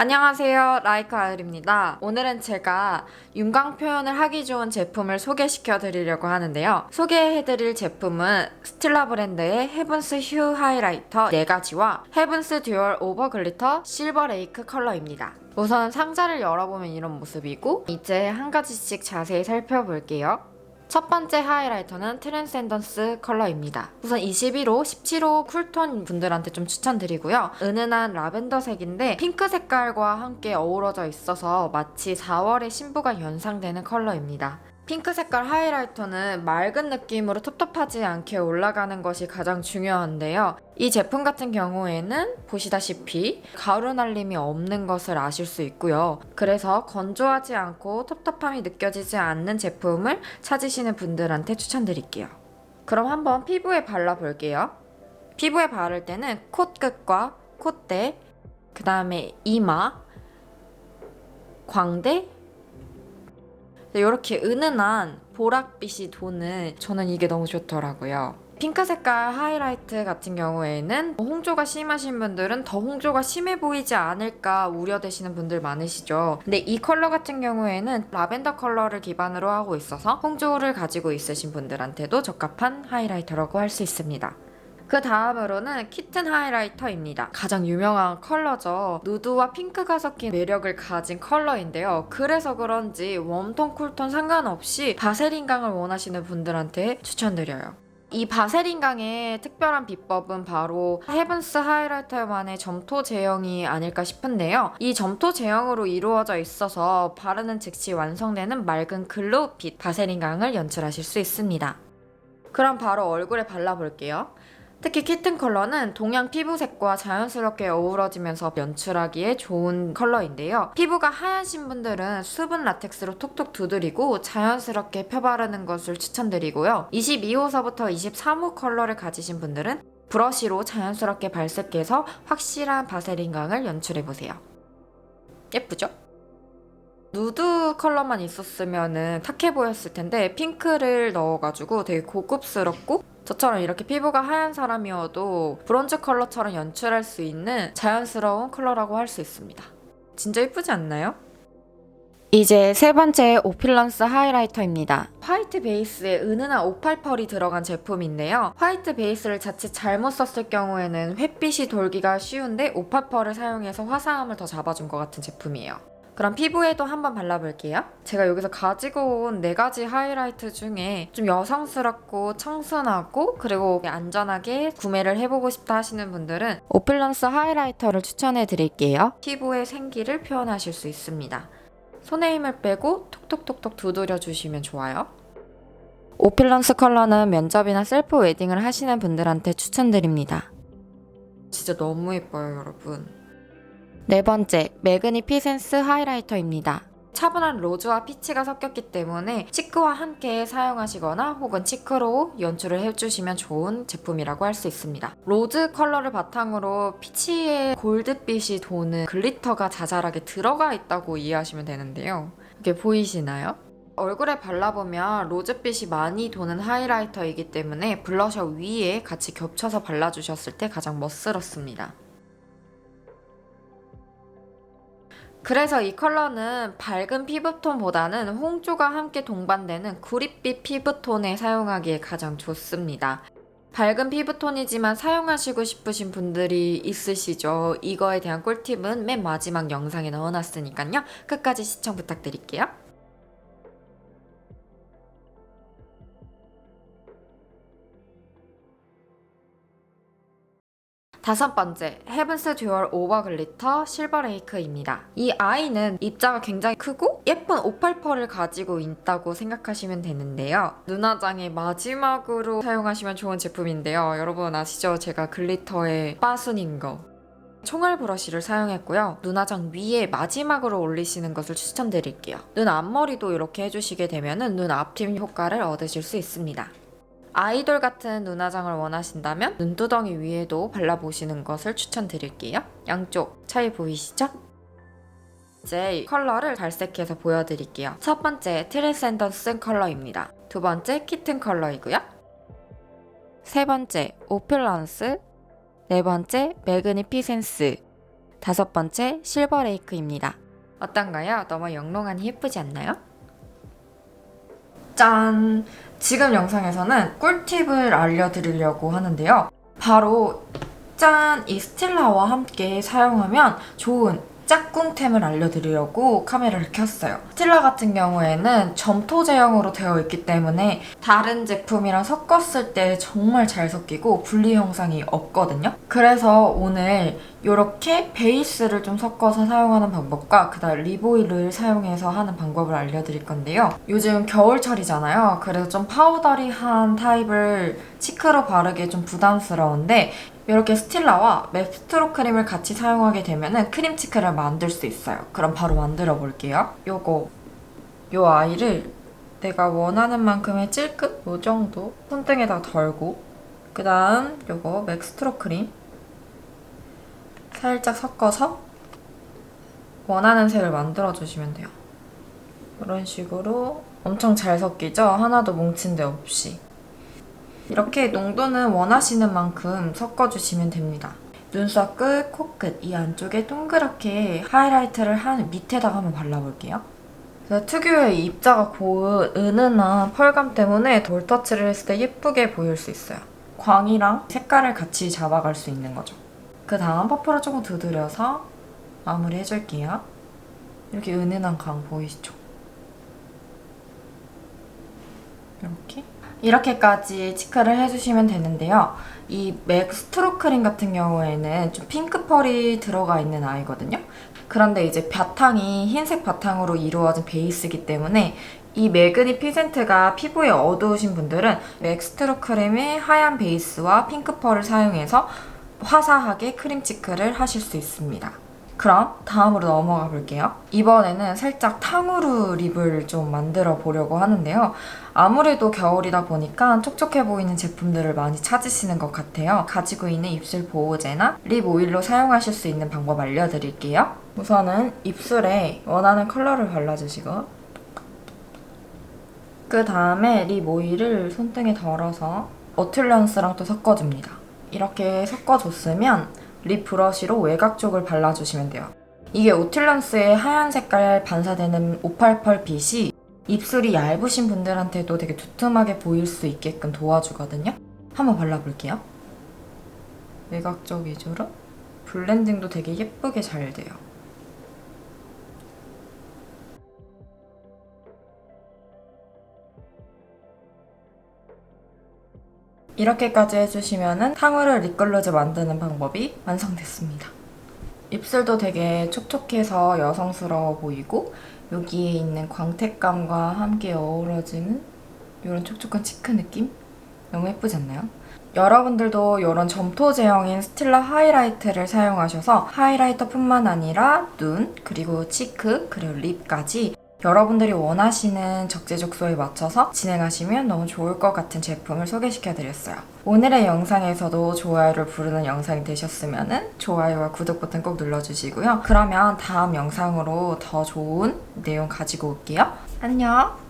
안녕하세요. 라이카 아율입니다. 오늘은 제가 윤광 표현을 하기 좋은 제품을 소개시켜 드리려고 하는데요. 소개해 드릴 제품은 스틸라 브랜드의 헤븐스 휴 하이라이터 4가지와 헤븐스 듀얼 오버 글리터 실버 레이크 컬러입니다. 우선 상자를 열어보면 이런 모습이고 이제 한 가지씩 자세히 살펴볼게요. 첫 번째 하이라이터는 트랜센던스 컬러입니다. 우선 21호, 17호 쿨톤 분들한테 좀 추천드리고요. 은은한 라벤더 색인데 핑크 색깔과 함께 어우러져 있어서 마치 4월의 신부가 연상되는 컬러입니다. 핑크 색깔 하이라이터는 맑은 느낌으로 텁텁하지 않게 올라가는 것이 가장 중요한데요. 이 제품 같은 경우에는 보시다시피 가루 날림이 없는 것을 아실 수 있고요. 그래서 건조하지 않고 텁텁함이 느껴지지 않는 제품을 찾으시는 분들한테 추천드릴게요. 그럼 한번 피부에 발라볼게요. 피부에 바를 때는 콧끝과 콧대, 그 다음에 이마, 광대, 이렇게 은은한 보랏빛이 도는 저는 이게 너무 좋더라고요. 핑크 색깔 하이라이트 같은 경우에는 홍조가 심하신 분들은 더 홍조가 심해 보이지 않을까 우려되시는 분들 많으시죠. 근데 이 컬러 같은 경우에는 라벤더 컬러를 기반으로 하고 있어서 홍조를 가지고 있으신 분들한테도 적합한 하이라이터라고 할 수 있습니다. 그 다음으로는 키튼 하이라이터입니다. 가장 유명한 컬러죠. 누드와 핑크가 섞인 매력을 가진 컬러인데요. 그래서 그런지 웜톤, 쿨톤 상관없이 바세린강을 원하시는 분들한테 추천드려요. 이 바세린강의 특별한 비법은 바로 헤븐스 하이라이터만의 점토 제형이 아닐까 싶은데요. 이 점토 제형으로 이루어져 있어서 바르는 즉시 완성되는 맑은 글로우빛 바세린강을 연출하실 수 있습니다. 그럼 바로 얼굴에 발라볼게요. 특히 키튼 컬러는 동양 피부색과 자연스럽게 어우러지면서 연출하기에 좋은 컬러인데요. 피부가 하얀신 분들은 수분 라텍스로 톡톡 두드리고 자연스럽게 펴바르는 것을 추천드리고요. 22호서부터 23호 컬러를 가지신 분들은 브러쉬로 자연스럽게 발색해서 확실한 바세린감을 연출해보세요. 예쁘죠? 누드 컬러만 있었으면 탁해 보였을 텐데 핑크를 넣어가지고 되게 고급스럽고 저처럼 이렇게 피부가 하얀 사람이어도 브론즈 컬러처럼 연출할 수 있는 자연스러운 컬러라고 할 수 있습니다. 진짜 예쁘지 않나요? 이제 세 번째 오필런스 하이라이터입니다. 화이트 베이스에 은은한 오팔펄이 들어간 제품인데요. 화이트 베이스를 자칫 잘못 썼을 경우에는 햇빛이 돌기가 쉬운데 오팔펄을 사용해서 화사함을 더 잡아준 것 같은 제품이에요. 그럼 피부에도 한번 발라볼게요. 제가 여기서 가지고 온 네 가지 하이라이트 중에 좀 여성스럽고 청순하고 그리고 안전하게 구매를 해보고 싶다 하시는 분들은 오플런스 하이라이터를 추천해 드릴게요. 피부의 생기를 표현하실 수 있습니다. 손에 힘을 빼고 톡톡톡톡 두드려 주시면 좋아요. 오필런스 컬러는 면접이나 셀프 웨딩을 하시는 분들한테 추천드립니다. 진짜 너무 예뻐요, 여러분. 네 번째, 매그니 피센스 하이라이터입니다. 차분한 로즈와 피치가 섞였기 때문에 치크와 함께 사용하시거나 혹은 치크로 연출을 해주시면 좋은 제품이라고 할 수 있습니다. 로즈 컬러를 바탕으로 피치의 골드빛이 도는 글리터가 자잘하게 들어가 있다고 이해하시면 되는데요. 이게 보이시나요? 얼굴에 발라보면 로즈빛이 많이 도는 하이라이터이기 때문에 블러셔 위에 같이 겹쳐서 발라주셨을 때 가장 멋스럽습니다. 그래서 이 컬러는 밝은 피부톤보다는 홍조가 함께 동반되는 구릿빛 피부톤에 사용하기에 가장 좋습니다. 밝은 피부톤이지만 사용하시고 싶으신 분들이 있으시죠. 이거에 대한 꿀팁은 맨 마지막 영상에 넣어놨으니까요. 끝까지 시청 부탁드릴게요. 다섯 번째, 헤븐스 듀얼 오버 글리터 실버 레이크입니다. 이 아이는 입자가 굉장히 크고 예쁜 오팔펄을 가지고 있다고 생각하시면 되는데요. 눈화장의 마지막으로 사용하시면 좋은 제품인데요. 여러분 아시죠? 제가 글리터의 빠순인 거. 총알 브러쉬를 사용했고요. 눈화장 위에 마지막으로 올리시는 것을 추천드릴게요. 눈 앞머리도 이렇게 해주시게 되면 눈 앞팀 효과를 얻으실 수 있습니다. 아이돌 같은 눈화장을 원하신다면 눈두덩이 위에도 발라보시는 것을 추천드릴게요. 양쪽 차이 보이시죠? 이제 컬러를 발색해서 보여드릴게요. 첫 번째 트랜센던스 컬러입니다. 두 번째 키튼 컬러이고요. 세 번째 오플런스 네 번째 매그니피센스 다섯 번째 실버 레이크입니다. 어떤가요? 너무 영롱하니 예쁘지 않나요? 짠! 지금 영상에서는 꿀팁을 알려드리려고 하는데요. 바로 짠! 이 스틸라와 함께 사용하면 좋은 짝꿍템을 알려드리려고 카메라를 켰어요. 스틸라 같은 경우에는 점토 제형으로 되어 있기 때문에 다른 제품이랑 섞었을 때 정말 잘 섞이고 분리 형상이 없거든요. 그래서 오늘 이렇게 베이스를 좀 섞어서 사용하는 방법과 그다음 립오일을 사용해서 하는 방법을 알려드릴 건데요. 요즘 겨울철이잖아요. 그래서 좀 파우더리한 타입을 치크로 바르기 좀 부담스러운데 이렇게 스틸라와 맵스트로 크림을 같이 사용하게 되면 크림 치크를 만들 수 있어요. 그럼 바로 만들어 볼게요. 요거 요 아이를 내가 원하는 만큼의 찔끗 요 정도 손등에다 덜고 그 다음 요거 맥스트로 크림 살짝 섞어서 원하는 색을 만들어 주시면 돼요. 이런 식으로 엄청 잘 섞이죠? 하나도 뭉친 데 없이. 이렇게 농도는 원하시는 만큼 섞어주시면 됩니다. 눈썹 끝, 코끝 이 안쪽에 동그랗게 하이라이트를 한 밑에다가 한번 발라볼게요. 특유의 입자가 고운 은은한 펄감 때문에 돌 터치를 했을 때 예쁘게 보일 수 있어요. 광이랑 색깔을 같이 잡아갈 수 있는 거죠. 그 다음 퍼프를 조금 두드려서 마무리 해줄게요. 이렇게 은은한 광 보이시죠? 이렇게 이렇게까지 치크를 해주시면 되는데요. 이 맥 스트로 크림 같은 경우에는 좀 핑크 펄이 들어가 있는 아이거든요. 그런데 이제 바탕이 흰색 바탕으로 이루어진 베이스이기 때문에 이 매그니 피센트가 피부에 어두우신 분들은 맥 스트로 크림의 하얀 베이스와 핑크 펄을 사용해서 화사하게 크림 치크를 하실 수 있습니다. 그럼 다음으로 넘어가 볼게요. 이번에는 살짝 탕후루 립을 좀 만들어 보려고 하는데요. 아무래도 겨울이다 보니까 촉촉해 보이는 제품들을 많이 찾으시는 것 같아요. 가지고 있는 입술 보호제나 립 오일로 사용하실 수 있는 방법 알려드릴게요. 우선은 입술에 원하는 컬러를 발라주시고 그 다음에 립 오일을 손등에 덜어서 어툴런스랑 또 섞어줍니다. 이렇게 섞어줬으면 립 브러쉬로 외곽 쪽을 발라주시면 돼요. 이게 오툴런스의 하얀 색깔 반사되는 588 빛이 입술이 얇으신 분들한테도 되게 두툼하게 보일 수 있게끔 도와주거든요. 한번 발라볼게요. 외곽 쪽 위주로 블렌딩도 되게 예쁘게 잘 돼요. 이렇게까지 해주시면은 탕후루 립글로즈 만드는 방법이 완성됐습니다. 입술도 되게 촉촉해서 여성스러워 보이고 여기에 있는 광택감과 함께 어우러지는 이런 촉촉한 치크 느낌? 너무 예쁘지 않나요? 여러분들도 이런 점토 제형인 스틸라 하이라이트를 사용하셔서 하이라이터뿐만 아니라 눈, 그리고 치크, 그리고 립까지 여러분들이 원하시는 적재적소에 맞춰서 진행하시면 너무 좋을 것 같은 제품을 소개시켜드렸어요. 오늘의 영상에서도 좋아요를 부르는 영상이 되셨으면 좋아요와 구독 버튼 꼭 눌러주시고요. 그러면 다음 영상으로 더 좋은 내용 가지고 올게요. 안녕!